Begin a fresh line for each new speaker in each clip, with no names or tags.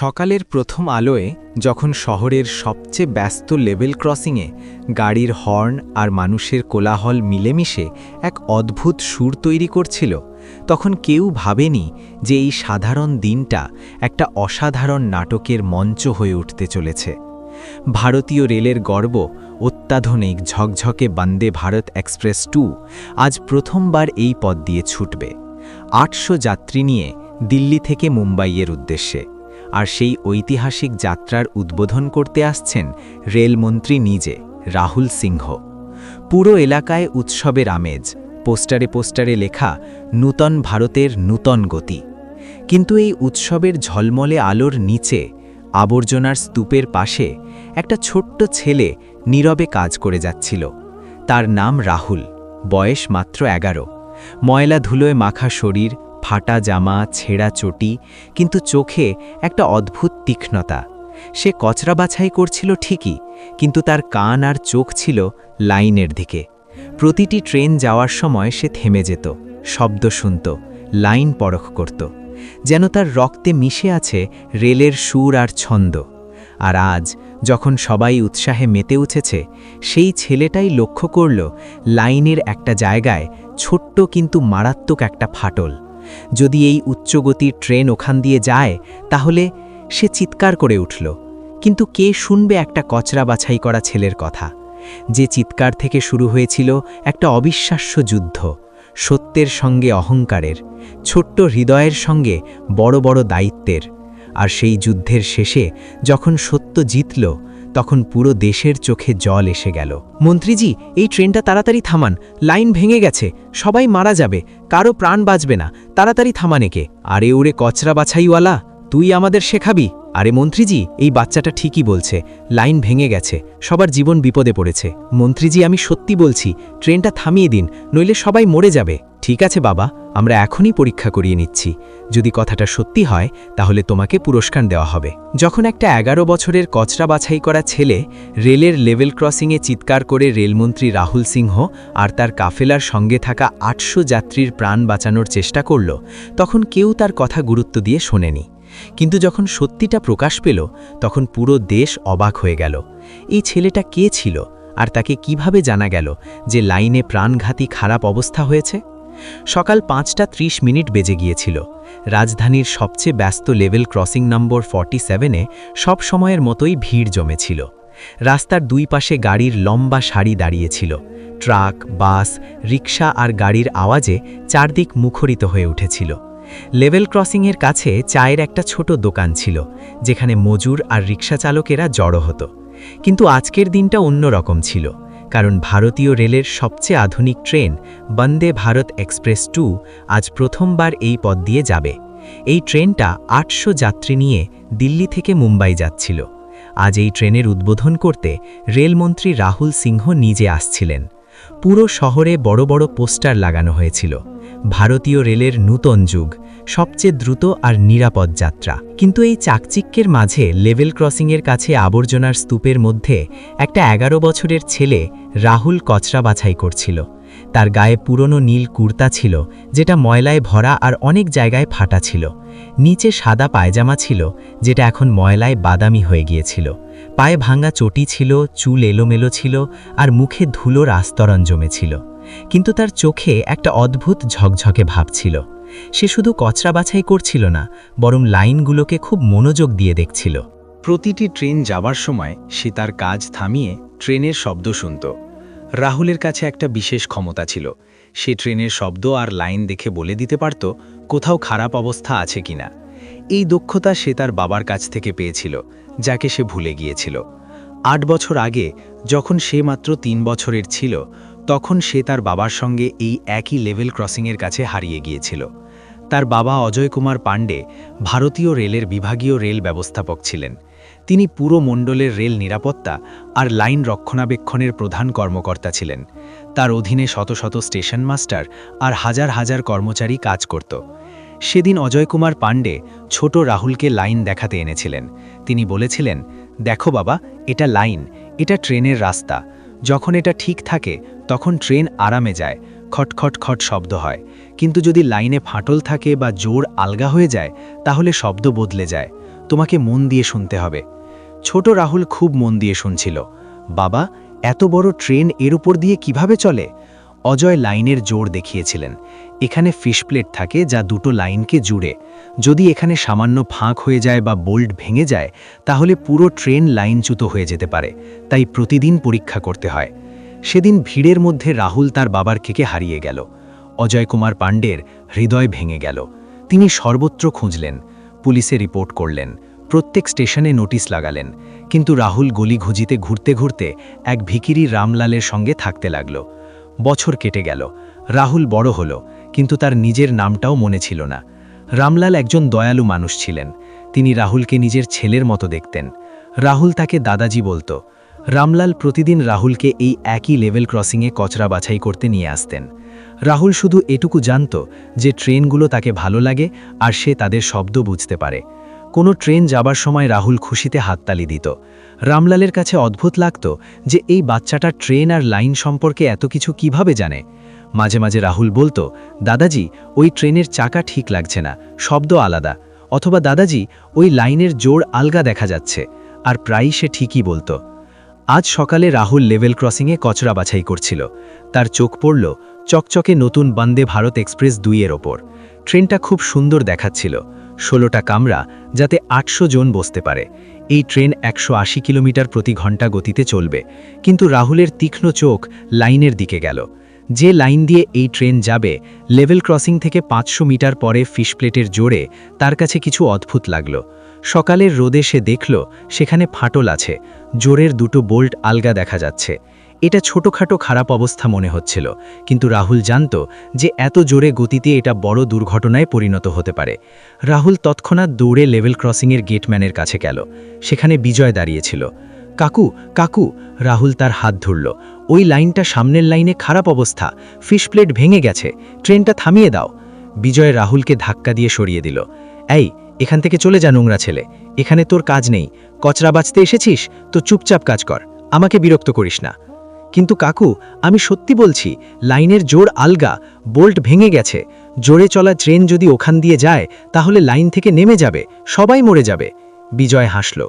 সকালের প্রথম আলোয় যখন শহরের সবচেয়ে ব্যস্ত লেভেল ক্রসিংয়ে গাড়ির হর্ন আর মানুষের কোলাহল মিলেমিশে এক অদ্ভুত সুর তৈরি করছিল, তখন কেউ ভাবেনি যে এই সাধারণ দিনটা একটা অসাধারণ নাটকের মঞ্চ হয়ে উঠতে চলেছে। ভারতীয় রেলের গর্ব অত্যাধুনিক ঝকঝকে বন্দে ভারত এক্সপ্রেস টু আজ প্রথমবার এই পথ দিয়ে ছুটবে। আটশো যাত্রী নিয়ে দিল্লি থেকে মুম্বাইয়ের উদ্দেশ্যে। আর সেই ঐতিহাসিক যাত্রার উদ্বোধন করতে আসছেন রেলমন্ত্রী নিজে, রাহুল সিংহ। পুরো এলাকায় উৎসবের আমেজ, পোস্টারে পোস্টারে লেখা, নূতন ভারতের নূতন গতি কিন্তু এই উৎসবের ঝলমলে আলোর নিচে, আবর্জনার স্তূপের পাশে একটা ছোট্ট ছেলে নীরবে কাজ করে যাচ্ছিল। তার নাম রাহুল, বয়স মাত্র এগারো। ময়লা ধুলোয় মাখা শরীর ফাটা জামা, ছেঁড়া চটি, কিন্তু চোখে একটা অদ্ভুত তীক্ষ্ণতা। সে কচরা বাছাই করছিল ঠিকই, কিন্তু তার কান আর চোখ ছিল লাইনের দিকে। প্রতিটি ট্রেন যাওয়ার সময় সে থেমে যেত, শব্দ শুনত, লাইন পরখ করত, যেন তার রক্তে মিশে আছে রেলের সুর আর ছন্দ। আর আজ, যখন সবাই উৎসাহে মেতে উঠেছে, সেই ছেলেটাই লক্ষ্য করল লাইনের একটা জায়গায় ছোট্ট কিন্তু মারাত্মক একটা ফাটল। যদি এই উচ্চগতির ট্রেন ওখান দিয়ে যায়, তাহলে সে চিৎকার করে উঠল। কিন্তু কে শুনবে একটা কচরা বাছাই করা ছেলের কথা? যে চিৎকার থেকে শুরু হয়েছিল একটা অবিশ্বাস্য যুদ্ধ, সত্যের সঙ্গে অহংকারের, ছোট্ট হৃদয়ের সঙ্গে বড় বড় দায়িত্বের। আর সেই যুদ্ধের শেষে যখন সত্য জিতল তখন পুরো দেশের চোখে জল এসে গেল। মন্ত্রীজি, এই ট্রেনটা তাড়াতাড়ি থামান। লাইন ভেঙে গেছে। সবাই মারা যাবে। কারও প্রাণ বাঁচবে না। তাড়াতাড়ি থামান একে। আরে ওরে কচরা বাছাইওয়ালা। তুই আমাদের শেখাবি? আরে মন্ত্রীজি, এই বাচ্চাটা ঠিকই বলছে। লাইন ভেঙে গেছে। সবার জীবন বিপদে পড়েছে। মন্ত্রীজি, আমি সত্যি বলছি, ট্রেনটা থামিয়ে দিন, নইলে সবাই মরে যাবে। ঠিক আছে বাবা, আমরা এখনই পরীক্ষা করিয়ে নিচ্ছি। যদি কথাটা সত্যি হয়, তাহলে তোমাকে পুরস্কার দেওয়া হবে। যখন একটা এগারো বছরের কচরা বাছাই করা ছেলে রেলের লেভেল ক্রসিংয়ে চিৎকার করে রেলমন্ত্রী রাহুল সিংহ আর তার কাফেলার সঙ্গে থাকা আটশো যাত্রীর প্রাণ বাঁচানোর চেষ্টা করল, তখন কেউ তার কথা গুরুত্ব দিয়ে শোনেনি। কিন্তু যখন সত্যিটা প্রকাশ পেল, তখন পুরো দেশ অবাক হয়ে গেল। এই ছেলেটা কে ছিল? আর তাকে কীভাবে জানা গেল যে লাইনে প্রাণঘাতী খারাপ অবস্থা হয়েছে? সকাল পাঁচটা ত্রিশ মিনিট বেজে গিয়েছিল। রাজধানীর সবচেয়ে ব্যস্ত লেভেল ক্রসিং নম্বর ফর্টি সেভেনে সব সময়ের মতোই ভিড় জমেছিল। রাস্তার দুই পাশে গাড়ির লম্বা সারি দাঁড়িয়েছিল। ট্রাক, বাস রিক্সা আর গাড়ির আওয়াজে চারদিক মুখরিত হয়ে উঠেছিল। লেভেল ক্রসিংয়ের কাছে চায়ের একটা ছোট দোকান ছিল, যেখানে মজুর আর রিক্সা চালকেরা জড়ো হতো। কিন্তু আজকের দিনটা অন্যরকম ছিল, কারণ ভারতীয় রেলের সবচেয়ে আধুনিক train Vande Bharat express two আজ প্রথমবার এই পথ দিয়ে যাবে। এই ট্রেনটা আটশো যাত্রী নিয়ে দিল্লি থেকে মুম্বাই যাচ্ছিল। আজ এই ট্রেনের উদ্বোধন করতে রেলমন্ত্রী রাহুল সিংহ নিজে আসছিলেন। পুরো শহরে বড় বড় পোস্টার লাগানো হয়েছিল। ভারতীয় রেলের নূতন যুগ, সবচেয়ে দ্রুত আর নিরাপদ যাত্রা। কিন্তু এই চাকচিক্যের মাঝে লেভেল ক্রসিংয়ের কাছে আবর্জনার স্তূপের মধ্যে একটা এগারো বছরের ছেলে রাহুল কচরা বাছাই করছিল। তার গায়ে পুরনো নীল কুর্তা ছিল, যেটা ময়লায় ভরা আর অনেক জায়গায় ফাটা ছিল। নিচে সাদা পায়জামা ছিল, যেটা এখন ময়লায় বাদামি হয়ে গিয়েছিল। পায়ে ভাঙা চটি ছিল, চুল এলোমেলো ছিল আর মুখে ধুলোর আস্তরণ জমেছিল। কিন্তু তার চোখে একটা অদ্ভুত ঝকঝকে ভাব ছিল। সে শুধু কচরা বাছাই করছিল না, বরং লাইনগুলোকে খুব মনোযোগ দিয়ে দেখছিল। প্রতিটি ট্রেন যাবার সময় সে তার কাজ থামিয়ে ট্রেনের শব্দ শুনত। রাহুলের কাছে একটা বিশেষ ক্ষমতা ছিল। সে ট্রেনের শব্দ আর লাইন দেখে বলে দিতে পারত কোথাও খারাপ অবস্থা আছে কিনা। এই দক্ষতা সে তার বাবার কাছ থেকে পেয়েছিল, যাকে সে ভুলে গিয়েছিল। আট বছর আগে, যখন সে মাত্র তিন বছরের ছিল, তখন সে তার বাবার সঙ্গে এই একই লেভেল ক্রসিংয়ের কাছে হারিয়ে গিয়েছিল। তার বাবা অজয় কুমার পাণ্ডে ভারতীয় রেলের বিভাগীয় রেল ব্যবস্থাপক ছিলেন। তিনি পুরো মণ্ডলের রেল নিরাপত্তা আর লাইন রক্ষণাবেক্ষণের প্রধান কর্মকর্তা ছিলেন। তার অধীনে শত শত স্টেশন মাস্টার আর হাজার হাজার কর্মচারী কাজ করত। সেদিন অজয় কুমার পাণ্ডে ছোট রাহুলকে লাইন দেখাতে এনেছিলেন। তিনি বলেছিলেন, দেখো বাবা, এটা লাইন, এটা ট্রেনের রাস্তা। যখন এটা ঠিক থাকে, তখন ট্রেন আরামে যায়, খটখট খট শব্দ হয়। কিন্তু যদি লাইনে ফাটল থাকে বা জোর আলগা হয়ে যায়, তাহলে শব্দ বদলে যায়। তোমাকে মন দিয়ে শুনতে হবে। ছোট রাহুল খুব মন দিয়ে শুনছিল। বাবা, এত বড় ট্রেন এর উপর দিয়ে কীভাবে চলে? অজয় লাইনের জোর দেখিয়েছিলেন। এখানে ফিশ প্লেট থাকে যা দুটো লাইনকে জুড়ে। যদি এখানে সামান্য ফাঁক হয়ে যায় বা বোল্ট ভেঙে যায়, তাহলে পুরো ট্রেন লাইনচ্যুত হয়ে যেতে পারে। তাই প্রতিদিন পরীক্ষা করতে হয়। সেদিন ভিড়ের মধ্যে রাহুল তার বাবার কেকে হারিয়ে গেল। অজয় কুমার পাণ্ডের হৃদয় ভেঙে গেল। তিনি সর্বত্র খুঁজলেন। পুলিশে রিপোর্ট করলেন। প্রত্যেক স্টেশনে নোটিশ লাগালেন, কিন্তু রাহুল গলি ঘুজিতে ঘুরতে ঘুরতে এক ভিকিরি রামলালের সঙ্গে থাকতে লাগল। বছর কেটে গেল, রাহুল বড় হলো, কিন্তু তার নিজের নামটাও মনে ছিল না। রামলাল একজন দয়ালু মানুষ ছিলেন, তিনি রাহুলকে নিজের ছেলের মতো দেখতেন। রাহুল তাকে দাদাজি বলতো, রামলাল প্রতিদিন রাহুলকে এই একই লেভেল ক্রসিংয়ে কচরা বাছাই করতে নিয়ে আসতেন। রাহুল শুধু এটুকু জানত যে ট্রেনগুলো তাকে ভালো লাগে আর সে তাদের শব্দ বুঝতে পারে। কোনো ট্রেন যাবার সময় রাহুল খুশিতে হাততালি দিত। রামলালের কাছে অদ্ভুত লাগত যে এই বাচ্চাটা ট্রেন আর লাইন সম্পর্কে এত কিছু কীভাবে জানে। মাঝে মাঝে রাহুল বলতো, দাদাজি, ওই ট্রেনের চাকা ঠিক লাগছে না, শব্দ আলাদা। অথবা, দাদাজি, ওই লাইনের জোর আলগা দেখা যাচ্ছে। আর প্রায়ই সে ঠিকই বলতো। আজ সকালে রাহুল লেভেল ক্রসিংয়ে কচরা বাছাই করছিল। তার চোখ পড়ল চকচকে নতুন বন্দে ভারত এক্সপ্রেস দুইয়ের ওপর। ট্রেনটা খুব সুন্দর দেখাচ্ছিল। ষোলোটা কামরা যাতে আটশো জন বসতে পারে। এই ট্রেন একশো আশি কিলোমিটার প্রতি ঘণ্টা গতিতে চলবে। কিন্তু রাহুলের তীক্ষ্ণ চোখ লাইনের দিকে গেল। যে লাইন দিয়ে এই ট্রেন যাবে, লেভেল ক্রসিং থেকে পাঁচশো মিটার পরে ফিশ প্লেটের জোরে তার কাছে কিছু অদ্ভুত লাগল। সকালের রোদে সে দেখল, সেখানে ফাটল আছে। জোরের দুটো বোল্ট আলগা দেখা যাচ্ছে। এটা ছোটখাটো খারাপ অবস্থা মনে হচ্ছিল, কিন্তু রাহুল জানত যে এত জোরে গতিতে এটা বড় দুর্ঘটনায় পরিণত হতে পারে। রাহুল তৎক্ষণাৎ দৌড়ে লেভেল ক্রসিংয়ের গেটম্যানের কাছে গেল, সেখানে বিজয় দাঁড়িয়েছিল। কাকু কাকু, রাহুল তার হাত ধরল, ওই লাইনটা সামনের লাইনে খারাপ অবস্থা, ফিশ প্লেট ভেঙে গেছে, ট্রেনটা থামিয়ে দাও। বিজয় রাহুলকে ধাক্কা দিয়ে সরিয়ে দিল, এই, এখান থেকে চলে যা নোংরা ছেলে, এখানে তোর কাজ নেই, কচরা বাঁচতে এসেছিস, তো চুপচাপ কাজ কর, আমাকে বিরক্ত করিস না। কিন্তু কাকু, আমি সত্যি বলছি, লাইনের জোর আলগা, বোল্ট ভেঙে গেছে। জোরে চলা ট্রেন যদি ওখান দিয়ে যায়, তাহলে লাইন থেকে নেমে যাবে, সবাই মরে যাবে। বিজয় হাসল,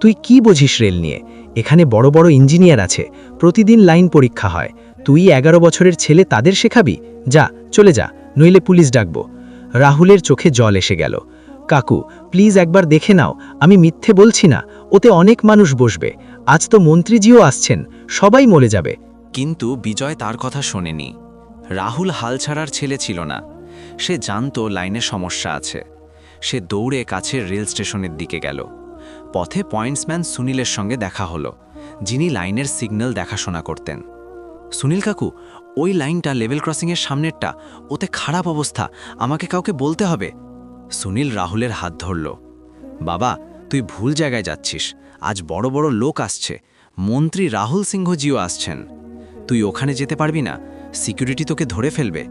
তুই কি বুঝিস রেল নিয়ে? এখানে বড় বড় ইঞ্জিনিয়ার আছে, প্রতিদিন লাইন পরীক্ষা হয়। তুই এগারো বছরের ছেলে তাদের শেখাবি? যা, চলে যা, নইলে পুলিশ ডাকব। রাহুলের চোখে জল এসে গেল, কাকু, প্লিজ একবার দেখে নাও, আমি মিথ্যে বলছি না, ওতে অনেক মানুষ বসবে। আজ তো মন্ত্রীজিও আসছেন, সবাই মরে যাবে।
কিন্তু বিজয় তার কথা শোনেনি। রাহুল হাল ছাড়ার ছেলে ছিল না। সে জানত লাইনে সমস্যা আছে। সে দৌড়ে কাছের রেল স্টেশনের দিকে গেল। পথে পয়েন্টসম্যান সুনীলের সঙ্গে দেখা হলো, যিনি লাইনের সিগন্যাল দেখাশোনা করতেন। সুনীল কাকু, ওই লাইনটা লেভেল ক্রসিংয়ের সামনেরটা, ওতে খারাপ অবস্থা, আমাকে কাউকে বলতে হবে? সুনীল রাহুলের হাত ধরল। বাবা, তুই ভুল জায়গায় যাচ্ছিস। আজ বড় বড় লোক আসছে। মন্ত্রী রাহুল সিংহজিও আসছেন। তুই ওখানে যেতে পারবি না, সিকিউরিটি তোকে ধরে ফেলবে।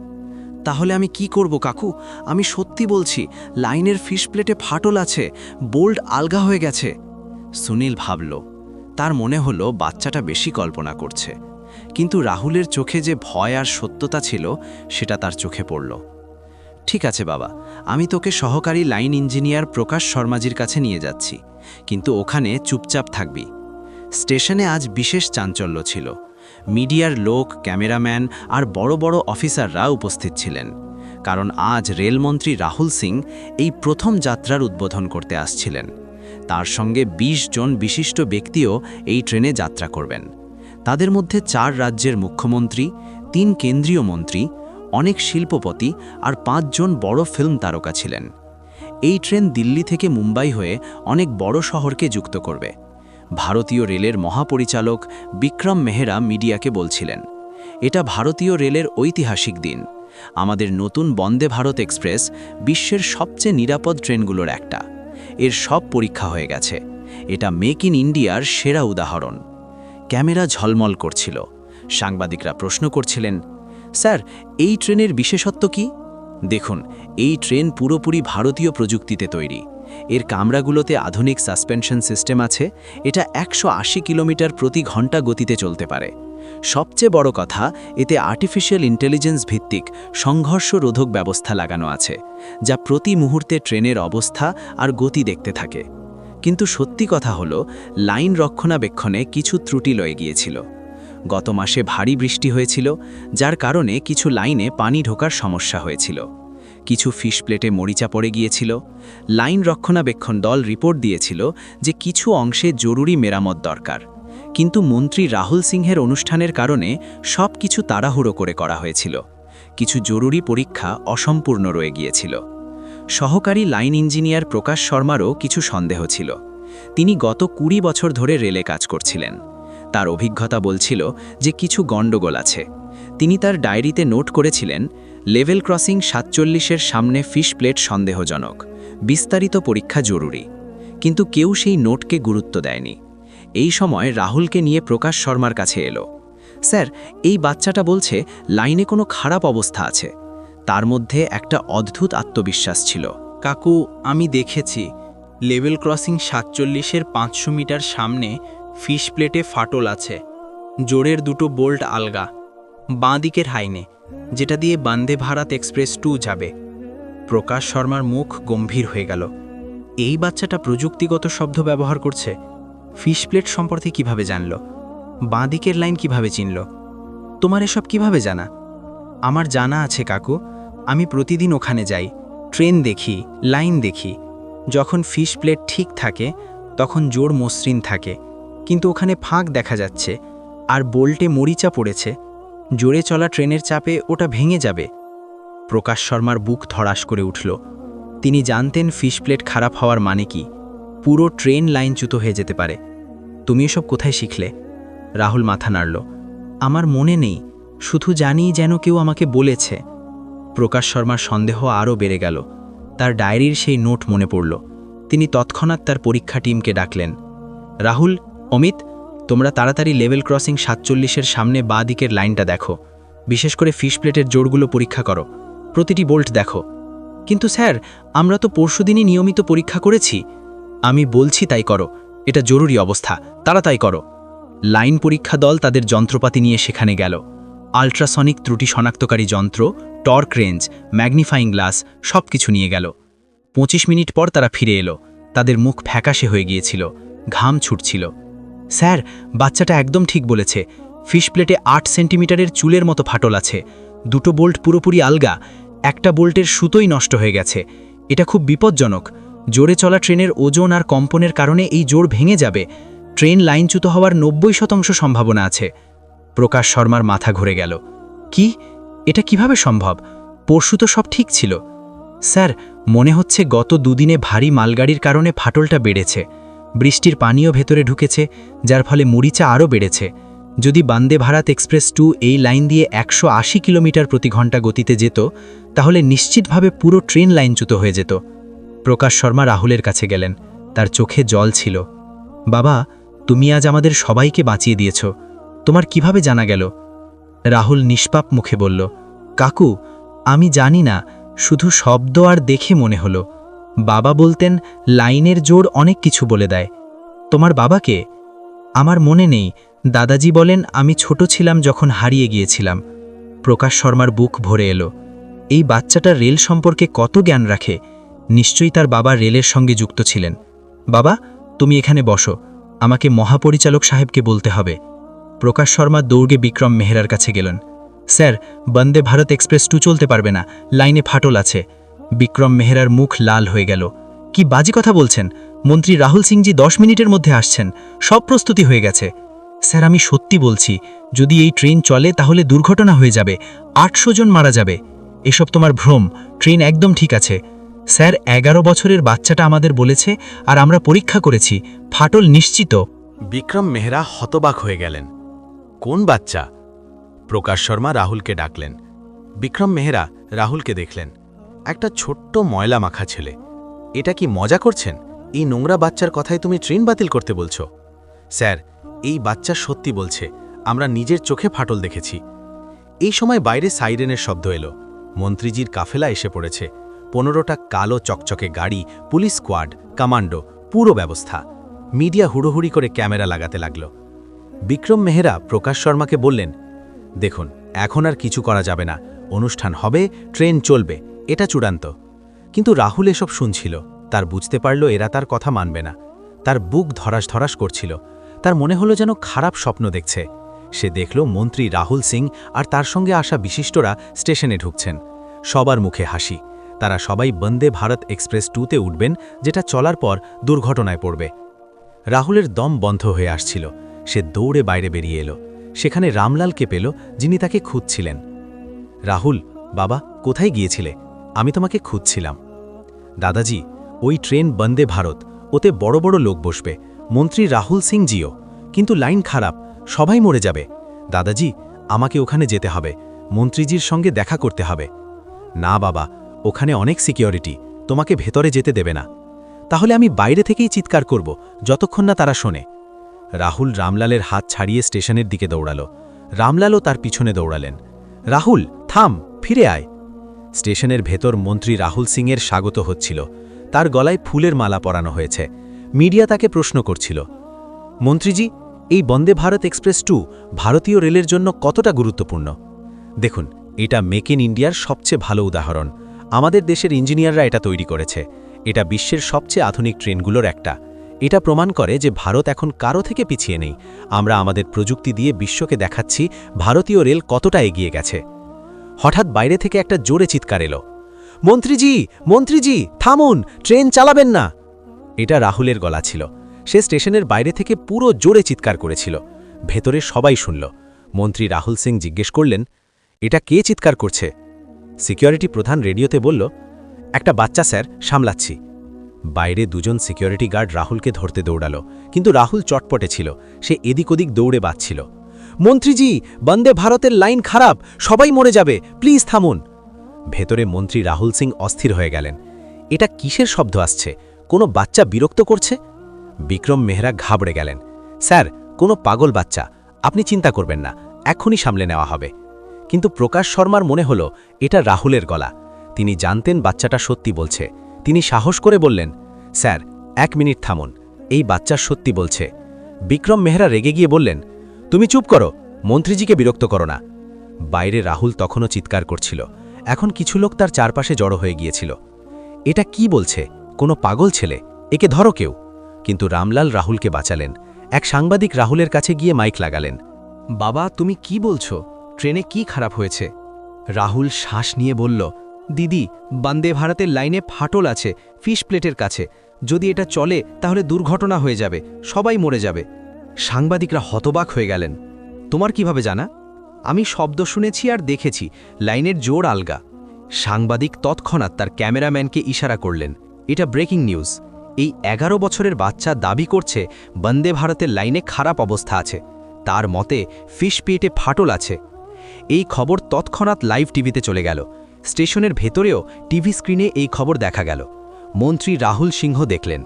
তাহলে আমি কি করব কাকু? আমি সত্যি বলছি, লাইনের ফিশ প্লেটে ফাটল আছে বোল্ড আলগা হয়ে গেছে। সুনীল ভাবল, তার মনে হলো বাচ্চাটা বেশি কল্পনা করছে। কিন্তু রাহুলের চোখে যে ভয় আর সত্যতা ছিল, সেটা তার চোখে পড়ল। ঠিক আছে বাবা, আমি তোকে সহকারী লাইন ইঞ্জিনিয়ার প্রকাশ শর্মাজির কাছে নিয়ে যাচ্ছি। কিন্তু ওখানে চুপচাপ থাকবি। স্টেশনে আজ বিশেষ চাঞ্চল্য ছিল। মিডিয়ার লোক, ক্যামেরাম্যান আর বড় বড় অফিসাররা উপস্থিত ছিলেন। কারণ আজ রেলমন্ত্রী রাহুল সিং এই প্রথম যাত্রার উদ্বোধন করতে আসছিলেন। তার সঙ্গে ২০ জন বিশিষ্ট ব্যক্তিও এই ট্রেনে যাত্রা করবেন। তাদের মধ্যে চার রাজ্যের মুখ্যমন্ত্রী, তিন কেন্দ্রীয় মন্ত্রী, অনেক শিল্পপতি আর পাঁচজন বড় ফিল্ম তারকা ছিলেন। এই ট্রেন দিল্লি থেকে মুম্বাই হয়ে অনেক বড় শহরকে যুক্ত করবে। ভারতীয় রেলের মহাপরিচালক বিক্রম মেহরা মিডিয়াকে বলছিলেন, এটা ভারতীয় রেলের ঐতিহাসিক দিন। আমাদের নতুন বন্দে ভারত এক্সপ্রেস বিশ্বের সবচেয়ে নিরাপদ ট্রেনগুলোর একটা। এর সব পরীক্ষা হয়ে গেছে। এটা মেক ইন ইন্ডিয়ার সেরা উদাহরণ। ক্যামেরা ঝলমল করছিল। সাংবাদিকরা প্রশ্ন করছিলেন, স্যার, এই ট্রেনের বিশেষত্ব কি? দেখুন, এই ট্রেন পুরোপুরি ভারতীয় প্রযুক্তিতে তৈরি। এর কামরাগুলোতে আধুনিক সাসপেনশন সিস্টেম আছে, এটা একশো আশি কিলোমিটার প্রতি ঘণ্টা গতিতে চলতে পারে। সবচেয়ে বড় কথা, এতে আর্টিফিশিয়াল ইন্টেলিজেন্স ভিত্তিক সংঘর্ষ রোধক ব্যবস্থা লাগানো আছে, যা প্রতি মুহূর্তে ট্রেনের অবস্থা আর গতি দেখতে থাকে। কিন্তু সত্যি কথা হলো, লাইন রক্ষণাবেক্ষণে কিছু ত্রুটি লয়ে গিয়েছিল। গত মাসে ভারী বৃষ্টি হয়েছিল, যার কারণে কিছু লাইনে পানি ঢোকার সমস্যা হয়েছিল। কিছু ফিশ প্লেটে মরিচা পড়ে গিয়েছিল। লাইন রক্ষণাবেক্ষণ দল রিপোর্ট দিয়েছিল যে কিছু অংশে জরুরি মেরামত দরকার। কিন্তু মন্ত্রী রাহুল সিংহের অনুষ্ঠানের কারণে সব কিছু তাড়াহুড়ো করে করা হয়েছিল। কিছু জরুরি পরীক্ষা অসম্পূর্ণ রয়ে গিয়েছিল। সহকারী লাইন ইঞ্জিনিয়ার প্রকাশ শর্মারও কিছু সন্দেহ ছিল। তিনি গত কুড়ি বছর ধরে রেলে কাজ করছিলেন। তার অভিজ্ঞতা বলছিল যে কিছু গণ্ডগোল আছে। তিনি তার ডায়েরিতে নোট করেছিলেন, লেভেল ক্রসিং সাতচল্লিশের সামনে ফিশ প্লেট সন্দেহজনক, বিস্তারিত পরীক্ষা জরুরি। কিন্তু কেউ সেই নোটকে গুরুত্ব দেয়নি। এই সময় রাহুলকে নিয়ে প্রকাশ শর্মার কাছে এলো। স্যার, এই বাচ্চাটা বলছে লাইনে কোনো খারাপ অবস্থা আছে। তার মধ্যে একটা অদ্ভুত আত্মবিশ্বাস ছিল।
কাকু, আমি দেখেছি। লেভেল ক্রসিং সাতচল্লিশের পাঁচশো মিটার সামনে ফিশ প্লেটে ফাটল আছে। জোরের দুটো বোল্ট আলগা। বাঁ দিকের হাইনে, যেটা দিয়ে বান্দে ভারত এক্সপ্রেস টু যাবে। প্রকাশ শর্মার মুখ গম্ভীর হয়ে গেল। এই বাচ্চাটা প্রযুক্তিগত শব্দ ব্যবহার করছে। ফিশ প্লেট সম্পর্কে কীভাবে জানল? বাঁ দিকের লাইন কীভাবে চিনল? তোমার এসব কীভাবে জানা? আমার জানা আছে, কাকু। আমি প্রতিদিন ওখানে যাই। ট্রেন দেখি, লাইন দেখি। যখন ফিশ প্লেট ঠিক থাকে, তখন জোর মসৃণ থাকে। কিন্তু ওখানে ফাঁক দেখা যাচ্ছে। আর বোল্টে মরিচা পড়েছে। জোরে চলা ট্রেনের চাপে ওটা ভেঙে যাবে। প্রকাশ শর্মার বুক ধড়াস করে উঠল। তিনি জানতেন ফিশ প্লেট খারাপ হওয়ার মানে কি। পুরো ট্রেন লাইনচ্যুত হয়ে যেতে পারে। তুমি এসব কোথায় শিখলে? রাহুল মাথা নাড়ল। আমার মনে নেই। শুধু জানি যেন কেউ আমাকে বলেছে। প্রকাশ শর্মার সন্দেহ আরও বেড়ে গেল। তার ডায়েরির সেই নোট মনে পড়ল। তিনি তৎক্ষণাৎ তার পরীক্ষা টিমকে ডাকলেন। রাহুল অমিত, তোমরা তাড়াতাড়ি লেভেল ক্রসিং সাতচল্লিশের সামনে বাঁ দিকের লাইনটা দেখো। বিশেষ করে ফিশ প্লেটের জোরগুলো পরীক্ষা করো। প্রতিটি বোল্ট দেখো। কিন্তু স্যার, আমরা তো পরশুদিনই নিয়মিত পরীক্ষা করেছি। আমি বলছি তাই করো। এটা জরুরি অবস্থা। তারা তাই করো। লাইন পরীক্ষা দল তাদের যন্ত্রপাতি নিয়ে সেখানে গেল। আল্ট্রাসনিক ত্রুটি শনাক্তকারী যন্ত্র, টর্ক রেঞ্জ, ম্যাগনিফাইং গ্লাস সব কিছু নিয়ে গেল। পঁচিশ মিনিট পর তারা ফিরে এলো। তাদের মুখ ফ্যাকাশে হয়ে গিয়েছিল। ঘাম ছুটছিল। স্যার, বাচ্চাটা একদম ঠিক বলেছে। ফিশ প্লেটে আট সেন্টিমিটারের চুলের মতো ফাটল আছে। দুটো বোল্ট পুরোপুরি আলগা, একটা বোল্টের সুতোই নষ্ট হয়ে গেছে। এটা খুব বিপজ্জনক। জোরে চলা ট্রেনের ওজন আর কম্পনের কারণে এই জোর ভেঙে যাবে। ট্রেন লাইনচ্যুত হওয়ার নব্বই শতাংশ সম্ভাবনা আছে। প্রকাশ শর্মার মাথা ঘুরে গেল। কি? এটা কীভাবে সম্ভব? পরশু তো সব ঠিক ছিল। স্যার, মনে হচ্ছে গত দুদিনে ভারী মালগাড়ির কারণে ফাটলটা বেড়েছে। বৃষ্টির পানিও ভেতরে ঢুকেছে, যার ফলে মরিচা আরও বেড়েছে। যদি বান্দে ভারত এক্সপ্রেস টু এই লাইন দিয়ে একশো আশি কিলোমিটার প্রতি ঘণ্টা গতিতে যেত, তাহলে নিশ্চিতভাবে পুরো ট্রেন লাইনচ্যুত হয়ে যেত। প্রকাশ শর্মা রাহুলের কাছে গেলেন। তার চোখে জল ছিল। বাবা, তুমি আজ আমাদের সবাইকে বাঁচিয়ে দিয়েছ। তোমার কীভাবে জানা গেল? রাহুল নিষ্পাপ মুখে বলল, কাকু, আমি জানি না, শুধু শব্দ আর দেখে মনে হলো। বাবা বলতেন, লাইনের জোর অনেক কিছু বলে দেয়। তোমার বাবাকে আমার মনে নেই। দাদাজি বলেন, আমি ছোট ছিলাম যখন হারিয়ে গিয়েছিলাম। প্রকাশ শর্মার বুক ভরে এলো। এই বাচ্চাটা রেল সম্পর্কে কত জ্ঞান রাখে? নিশ্চয়ই তার বাবা রেলের সঙ্গে যুক্ত ছিলেন। বাবা, তুমি এখানে বসো। আমাকে মহাপরিচালক সাহেবকে বলতে হবে। প্রকাশ শর্মা দৌড়ে বিক্রম মেহরার কাছে গেলেন। Sir, Vande Bharat express two চলতে পারবে না। লাইনে ফাটল আছে। বিক্রম মেহরার মুখ লাল হয়ে গেল। কি বাজি কথা বলছেন? মন্ত্রী রাহুল সিংজি দশ মিনিটের মধ্যে আসছেন। সব প্রস্তুতি হয়ে গেছে। স্যার, আমি সত্যি বলছি, যদি এই ট্রেন চলে তাহলে দুর্ঘটনা হয়ে যাবে। আটশো জন মারা যাবে। এসব তোমার ভ্রম। ট্রেন একদম ঠিক আছে। স্যার, এগারো বছরের বাচ্চাটা আমাদের বলেছে আর আমরা পরীক্ষা করেছি। ফাটল নিশ্চিত।
বিক্রম মেহরা হতবাক হয়ে গেলেন। কোন বাচ্চা? প্রকাশ শর্মা রাহুলকে ডাকলেন। বিক্রম মেহরা রাহুলকে দেখলেন। একটা ছোট্ট ময়লা মাখা ছেলে। এটা কি মজা করছেন? এই নোংরা বাচ্চার কথায় তুমি ট্রেন বাতিল করতে বলছো। স্যার, এই বাচ্চা সত্যি বলছে, আমরা নিজের চোখে ফাটল দেখেছি। এই সময় বাইরে সাইরেনের শব্দ এলো। মন্ত্রীজির কাফেলা এসে পড়েছে। পনেরোটা কালো চকচকে গাড়ি, পুলিশ স্কোয়াড, কমান্ডো, পুরো ব্যবস্থা। মিডিয়া হুড়োহুড়ি করে ক্যামেরা লাগাতে লাগল। বিক্রম মেহরা প্রকাশ শর্মাকে বললেন, দেখুন, এখন আর কিছু করা যাবে না। অনুষ্ঠান হবে, ট্রেন চলবে। এটা চূড়ান্ত। কিন্তু রাহুল এসব শুনছিল। তার বুঝতে পারল এরা তার কথা মানবে না। তার বুক ধরাস ধরাস করছিল। তার মনে হলো যেন খারাপ স্বপ্ন দেখছে। সে দেখল মন্ত্রী রাহুল সিং আর তার সঙ্গে আসা বিশিষ্টরা স্টেশনে ঢুকছেন। সবার মুখে হাসি। তারা সবাই বন্দে ভারত এক্সপ্রেস টুতে উঠবেন, যেটা চলার পর দুর্ঘটনায় পড়বে। রাহুলের দম বন্ধ হয়ে আসছিল। সে দৌড়ে বাইরে বেরিয়ে এলো। সেখানে রামলালকে পেল যিনি তাকে খুঁজছিলেন। রাহুল, বাবা, কোথায় গিয়েছিলে? আমি তোমাকে খুঁজছিলাম। দাদাজি, ওই ট্রেন বন্দে ভারত, ওতে বড় বড় লোক বসবে। মন্ত্রী রাহুল সিং জিও। কিন্তু লাইন খারাপ, সবাই মরে যাবে। দাদাজি, আমাকে ওখানে যেতে হবে। মন্ত্রীজির সঙ্গে দেখা করতে হবে। না বাবা, ওখানে অনেক সিকিউরিটি, তোমাকে ভেতরে যেতে দেবে না। তাহলে আমি বাইরে থেকেই চিৎকার করব, যতক্ষণ না তারা শোনে। রাহুল রামলালের হাত ছাড়িয়ে স্টেশনের দিকে দৌড়ালো। রামলালও তার পিছনে দৌড়ালেন। রাহুল, থাম, ফিরে আয়। স্টেশনের ভেতর মন্ত্রী রাহুল সিংয়ের স্বাগত হচ্ছিল। তার গলায় ফুলের মালা পরানো হয়েছে। মিডিয়া তাকে প্রশ্ন করছিল, মন্ত্রীজি, এই বন্দে ভারত এক্সপ্রেস টু ভারতীয় রেলের জন্য কতটা গুরুত্বপূর্ণ? দেখুন, এটা মেক ইন ইন্ডিয়ার সবচেয়ে ভালো উদাহরণ। আমাদের দেশের ইঞ্জিনিয়াররা এটা তৈরি করেছে। এটা বিশ্বের সবচেয়ে আধুনিক ট্রেনগুলোর একটা। এটা প্রমাণ করে যে ভারত এখন কারও থেকে পিছিয়ে নেই। আমরা আমাদের প্রযুক্তি দিয়ে বিশ্বকে দেখাচ্ছি ভারতীয় রেল কতটা এগিয়ে গেছে। হঠাৎ বাইরে থেকে একটা জোরে চিৎকার এলো। মন্ত্রীজি মন্ত্রীজি, থামুন, ট্রেন চালাবেন না। এটা রাহুলের গলা ছিল। সে স্টেশনের বাইরে থেকে পুরো জোরে চিৎকার করেছিল। ভেতরে সবাই শুনল। মন্ত্রী রাহুল সিং জিজ্ঞেস করলেন, এটা কে চিৎকার করছে? সিকিউরিটি প্রধান রেডিওতে বলল, একটা বাচ্চা, স্যার, সামলাচ্ছি। বাইরে দুজন সিকিউরিটি গার্ড রাহুলকে ধরতে দৌড়ালো। কিন্তু রাহুল চটপটে ছিল। সে এদিক ওদিক দৌড়ে বাঁচছিল। মন্ত্রীজি, বন্দে ভারতের লাইন খারাপ, সবাই মরে যাবে, প্লিজ থামুন। ভেতরে মন্ত্রী রাহুল সিং অস্থির হয়ে গেলেন। এটা কিসের শব্দ আসছে? কোনো বাচ্চা বিরক্ত করছে? বিক্রম মেহরা ঘাবড়ে গেলেন। স্যার, কোনো পাগল বাচ্চা, আপনি চিন্তা করবেন না, এখনই সামলে নেওয়া হবে। কিন্তু প্রকাশ শর্মার মনে হলো, এটা রাহুলের গলা। তিনি জানতেন বাচ্চাটা সত্যি বলছে। তিনি সাহস করে বললেন, স্যার, এক মিনিট থামুন, এই বাচ্চা সত্যি বলছে। বিক্রম মেহরা রেগে গিয়ে বললেন তুমি চুপ করো, মন্ত্রীজিকে বিরক্ত করো না। বাইরে রাহুল তখনও চিৎকার করছিল। এখন কিছু লোক তার চারপাশে জড়ো হয়ে গিয়েছিল। এটা কি বলছে? কোনো পাগল ছেলে? একে ধরো কেউ। কিন্তু রামলাল রাহুলকে বাঁচালেন। এক সাংবাদিক রাহুলের কাছে গিয়ে মাইক লাগালেন।
বাবা, তুমি কি বলছো? ট্রেনে কি খারাপ হয়েছে? রাহুল শ্বাস নিয়ে বলল, দিদি, বন্দে ভারতের লাইনে ফাটল আছে, ফিশ প্লেটের কাছে। যদি এটা চলে, তাহলে দুর্ঘটনা হয়ে যাবে, সবাই মরে যাবে। সাংবাদিকরা হতবাক হয়ে গেলেন। তোমার কীভাবে জানা? আমি শব্দ শুনেছি আর দেখেছি, লাইনের জোর আলগা। সাংবাদিক তৎক্ষণাৎ তার ক্যামেরাম্যানকে ইশারা করলেন, এটা ব্রেকিং নিউজ। এই এগারো বছরের বাচ্চা দাবি করছে, বন্দে ভারতের লাইনে খারাপ অবস্থা আছে। তার মতে ফিশ পেটে ফাটল আছে। এই খবর তৎক্ষণাৎ লাইভ টিভিতে চলে গেল। স্টেশনের ভেতরেও টিভি স্ক্রিনে এই খবর দেখা গেল। মন্ত্রী রাহুল সিংহ দেখলেন,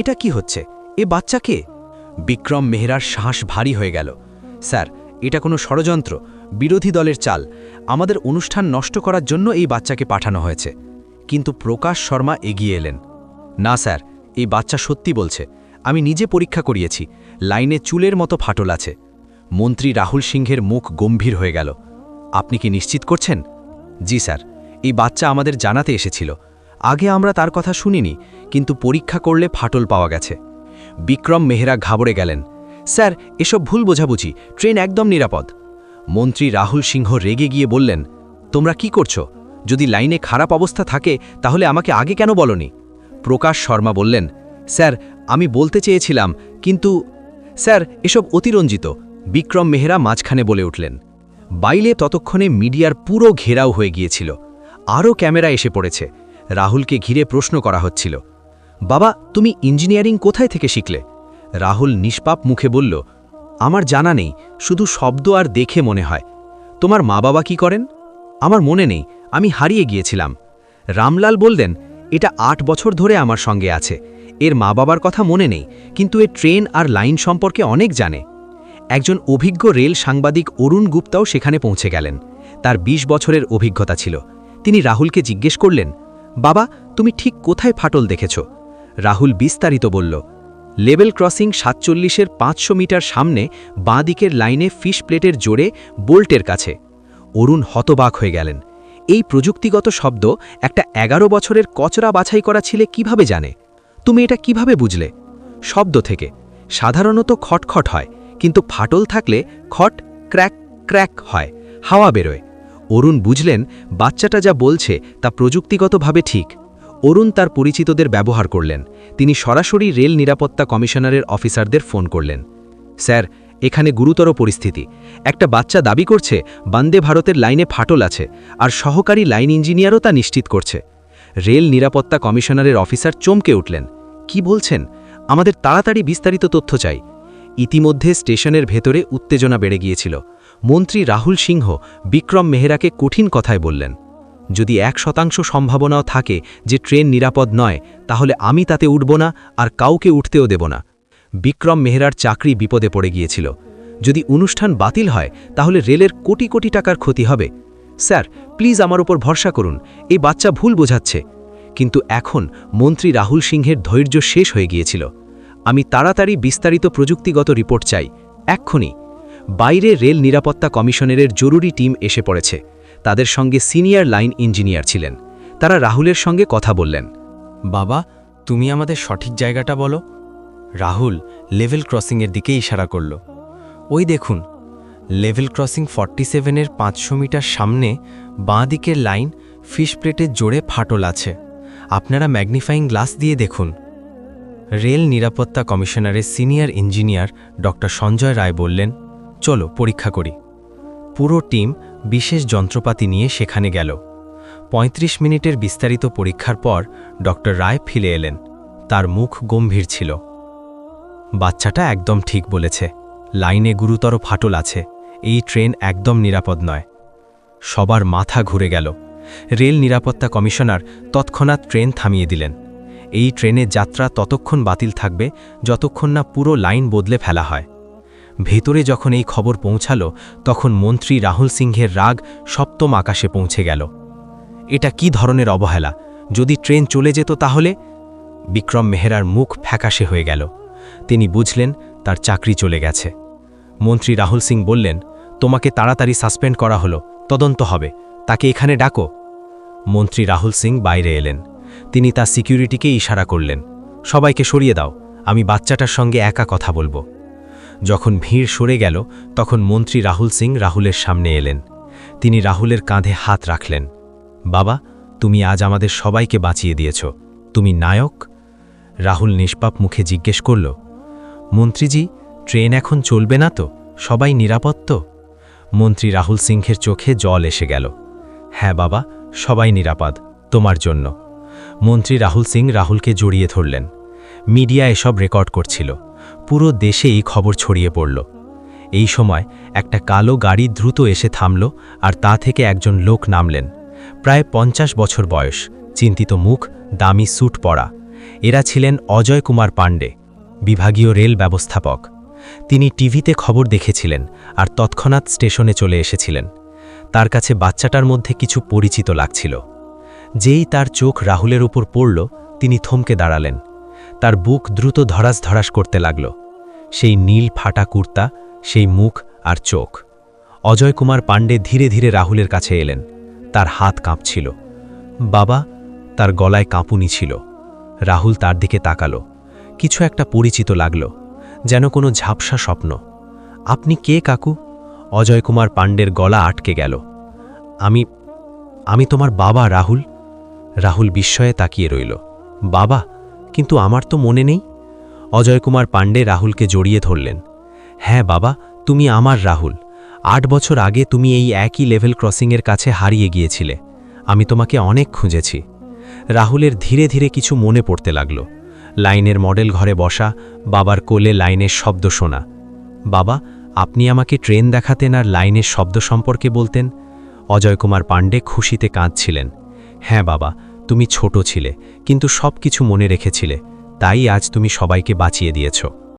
এটা কি হচ্ছে? এ বাচ্চা কে? বিক্রম মেহরার শ্বাস ভারী হয়ে গেল। স্যার, এটা কোনো ষড়যন্ত্র। বিরোধী দলের চাল। আমাদের অনুষ্ঠান নষ্ট করার জন্য এই বাচ্চাকে পাঠানো হয়েছে। কিন্তু প্রকাশ শর্মা এগিয়ে এলেন। না, স্যার, এই বাচ্চা সত্যি বলছে। আমি নিজে পরীক্ষা করিয়েছি। লাইনে চুলের মতো ফাটল আছে। মন্ত্রী রাহুল সিংহের মুখ গম্ভীর হয়ে গেল। আপনি কি নিশ্চিত করছেন? জি, স্যার। এই বাচ্চা আমাদের জানাতে এসেছিল। আগে আমরা তার কথা শুনিনি, কিন্তু পরীক্ষা করলে ফাটল পাওয়া গেছে। বিক্রম মেহরা ঘাবড়ে গেলেন। স্যার, এসব ভুল বোঝাবুঝি। ট্রেন একদম নিরাপদ। মন্ত্রী রাহুল সিংহ রেগে গিয়ে বললেন, তোমরা কি করছ? যদি লাইনে খারাপ অবস্থা থাকে, তাহলে আমাকে আগে কেন বলনি? প্রকাশ শর্মা বললেন, স্যার, আমি বলতে চেয়েছিলাম, কিন্তু স্যার, এসব অতিরঞ্জিত। বিক্রম মেহরা মাঝখানে বলে উঠলেন, বাইলে ততক্ষণে মিডিয়ার পুরো ঘেরাও হয়ে গিয়েছিল। আরও ক্যামেরা এসে পড়েছে। রাহুলকে ঘিরে প্রশ্ন করা হচ্ছিল বাবা, তুমি ইঞ্জিনিয়ারিং কোথায় থেকে শিখলে? রাহুল নিষ্পাপ মুখে বলল, আমার জানা নেই, শুধু শব্দ আর দেখে মনে হয়। তোমার মা বাবা কি করেন? আমার মনে নেই, আমি হারিয়ে গিয়েছিলাম। রামলাল বললেন, এটা আট বছর ধরে আমার সঙ্গে আছে। এর মা বাবার কথা মনে নেই, কিন্তু এ ট্রেন আর লাইন সম্পর্কে অনেক জানে। একজন অভিজ্ঞ রেল সাংবাদিক অরুণ গুপ্তাও সেখানে পৌঁছে গেলেন। তার ২০ বছরের অভিজ্ঞতা ছিল। তিনি রাহুলকে জিজ্ঞেস করলেন, বাবা, তুমি ঠিক কোথায় ফাটল দেখেছ? রাহুল বিস্তারিত বলল লেভেল ক্রসিং সাতচল্লিশের পাঁচশো মিটার সামনে বাঁ দিকের লাইনে ফিশ প্লেটের জোরে বোল্টের কাছে। অরুণ হতবাক হয়ে গেলেন। এই প্রযুক্তিগত শব্দ একটা এগারো বছরের কচরা বাছাই করা ছিলে কীভাবে জানে? তুমি এটা কীভাবে বুঝলে? শব্দ থেকে। সাধারণত খটখট হয়, কিন্তু ফাটল থাকলে খট, ক্র্যাক ক্র্যাক হয়, হাওয়া বেরোয়। অরুণ বুঝলেন, বাচ্চাটা যা বলছে তা প্রযুক্তিগতভাবে ঠিক। অরুণ তার পরিচিতদের ব্যবহার করলেন। তিনি সরাসরি রেল নিরাপত্তা কমিশনারের অফিসারদের ফোন করলেন। স্যার, এখানে গুরুতর পরিস্থিতি। একটা বাচ্চা দাবি করছে, বন্দে ভারতের লাইনে ফাটল আছে, আর সহকারী লাইন ইঞ্জিনিয়ারও তা নিশ্চিত করছে। রেল নিরাপত্তা কমিশনারের অফিসার চমকে উঠলেন। কি বলছেন? আমাদের তাড়াতাড়ি বিস্তারিত তথ্য চাই। ইতিমধ্যে স্টেশনের ভেতরে উত্তেজনা বেড়ে গিয়েছিল। মন্ত্রী রাহুল সিংহ বিক্রম মেহরাকে কঠিন কথায় বললেন যদি এক শতাংশ সম্ভাবনাও থাকে যে ট্রেন নিরাপদ নয়, তাহলে আমি তাতে উঠব না আর কাউকে উঠতেও দেব না। বিক্রম মেহরার চাকরি বিপদে পড়ে গিয়েছিল। যদি অনুষ্ঠান বাতিল হয়, তাহলে রেলের কোটি কোটি টাকার ক্ষতি হবে। স্যার, প্লিজ আমার উপর ভরসা করুন, এই বাচ্চা ভুল বোঝাচ্ছে। কিন্তু এখন মন্ত্রী রাহুল সিংহের ধৈর্য শেষ হয়ে গিয়েছিল। আমি তাড়াতাড়ি বিস্তারিত প্রযুক্তিগত রিপোর্ট চাই, এক্ষুনি। বাইরে রেল নিরাপত্তা কমিশনারের জরুরি টিম এসে পড়েছে। তাদের সঙ্গে সিনিয়র লাইন ইঞ্জিনিয়ার ছিলেন। তারা রাহুলের সঙ্গে কথা বললেন।
বাবা, তুমি আমাদের সঠিক জায়গাটা বলো। রাহুল লেভেল ক্রসিংয়ের দিকে ইশারা করল। ওই দেখুন, লেভেল ক্রসিং ফর্টি সেভেনের পাঁচশো মিটার সামনে বাঁ দিকের লাইন ফিশ প্লেটের জোরে ফাটল আছে। আপনারা ম্যাগনিফাইং গ্লাস দিয়ে দেখুন। রেল নিরাপত্তা কমিশনারের senior engineer doctor Sanjay Roy বললেন, চলো, পরীক্ষা করি। পুরো টিম বিশেষ যন্ত্রপাতি নিয়ে সেখানে গেল। ৩৫ মিনিটের বিস্তারিত পরীক্ষার পর ডক্টর রায় ফিরে এলেন। তার মুখ গম্ভীর ছিল। বাচ্চাটা একদম ঠিক বলেছে। লাইনে গুরুতর ফাটল আছে। এই ট্রেন একদম নিরাপদ নয়। সবার মাথা ঘুরে গেল। রেল নিরাপত্তা কমিশনার তৎক্ষণাৎ ট্রেন থামিয়ে দিলেন। এই ট্রেনে যাত্রা ততক্ষণ বাতিল থাকবে, যতক্ষণ না পুরো লাইন বদলে ফেলা হয়। ভেতরে যখন এই খবর পৌঁছালো, তখন মন্ত্রী রাহুল সিংহের রাগ সপ্তম আকাশে পৌঁছে গেল। এটা কি ধরনের অবহেলা? যদি ট্রেন চলে যেত তাহলে? বিক্রম মেহরার মুখ ফ্যাকাশে হয়ে গেল। তিনি বুঝলেন তার চাকরি চলে গেছে। মন্ত্রী রাহুল সিং বললেন, তোমাকে তাড়াতাড়ি সাসপেন্ড করা হলো, তদন্ত হবে। তাকে এখানে ডাকো। মন্ত্রী রাহুল সিং বাইরে এলেন। তিনি তার সিকিউরিটিকে ইশারা করলেন, সবাইকে সরিয়ে দাও, আমি বাচ্চাটার সঙ্গে একা কথা বলব। যখন ভিড় সরে গেল, তখন মন্ত্রী রাহুল সিং রাহুলের সামনে এলেন। তিনি রাহুলের কাঁধে হাত রাখলেন। বাবা, তুমি আজ আমাদের সবাইকে বাঁচিয়ে দিয়েছ। তুমি নায়ক? রাহুল নিষ্পাপ মুখে জিজ্ঞেস করল, মন্ত্রীজি, ট্রেন এখন চলবে না তো? সবাই নিরাপদ তো? মন্ত্রী রাহুল সিংহের চোখে জল এসে গেল। হ্যাঁ বাবা, সবাই নিরাপদ, তোমার জন্য। মন্ত্রী রাহুল সিং রাহুলকে জড়িয়ে ধরলেন। মিডিয়া এসব রেকর্ড করছিল। পুরো দেশে এই খবর ছড়িয়ে পড়ল। এই সময় একটা কালো গাড়ি দ্রুত এসে থামল আর তা থেকে একজন লোক নামলেন। প্রায় পঞ্চাশ বছর বয়স, চিন্তিত মুখ, দামি স্যুট পরা। এরা ছিলেন অজয় কুমার পাণ্ডে, বিভাগীয় রেল ব্যবস্থাপক। তিনি টিভিতে খবর দেখেছিলেন আর তৎক্ষণাৎ স্টেশনে চলে এসেছিলেন। তার কাছে বাচ্চাটার মধ্যে কিছু পরিচিত লাগছিল। যেই তার চোখ রাহুলের উপর পড়ল, তিনি থমকে দাঁড়ালেন। তার বুক দ্রুত ধরাস ধরাস করতে লাগল। সেই নীল ফাটা কুর্তা, সেই মুখ আর চোখ। অজয় কুমার পাণ্ডে ধীরে ধীরে রাহুলের কাছে এলেন। তার হাত কাঁপছিল। বাবা, তার গলায় কাঁপুনি ছিল। রাহুল তার দিকে তাকালো। কিছু একটা পরিচিত লাগল, যেন কোনো ঝাপসা স্বপ্ন। আপনি কে, কাকু? অজয় কুমার পাণ্ডের গলা আটকে গেল। আমি আমি তোমার বাবা, রাহুল। রাহুল বিস্ময়ে তাকিয়ে রইল। বাবা, কিন্তু আমার তো মনে নেই। অজয় কুমার পাণ্ডে রাহুলকে জড়িয়ে ধরলেন। হ্যাঁ বাবা, তুমি আমার রাহুল। আট বছর আগে তুমি এই একই লেভেল ক্রসিংয়ের কাছে হারিয়ে গিয়েছিলে। আমি তোমাকে অনেক খুঁজেছি। রাহুলের ধীরে ধীরে কিছু মনে পড়তে লাগল। লাইনের মডেল ঘরে বসা, বাবার কোলে লাইনের শব্দ শোনা। বাবা, আপনি আমাকে ট্রেন দেখাতেন আর লাইনের শব্দ সম্পর্কে বলতেন? অজয় কুমার পাণ্ডে খুশিতে কাঁদছিলেন। হ্যাঁ বাবা, তুমি ছোট ছিলে, কিন্তু সব কিছু মনে রেখেছিলে। তাই আজ তুমি সবাইকে বাঁচিয়ে দিয়েছ।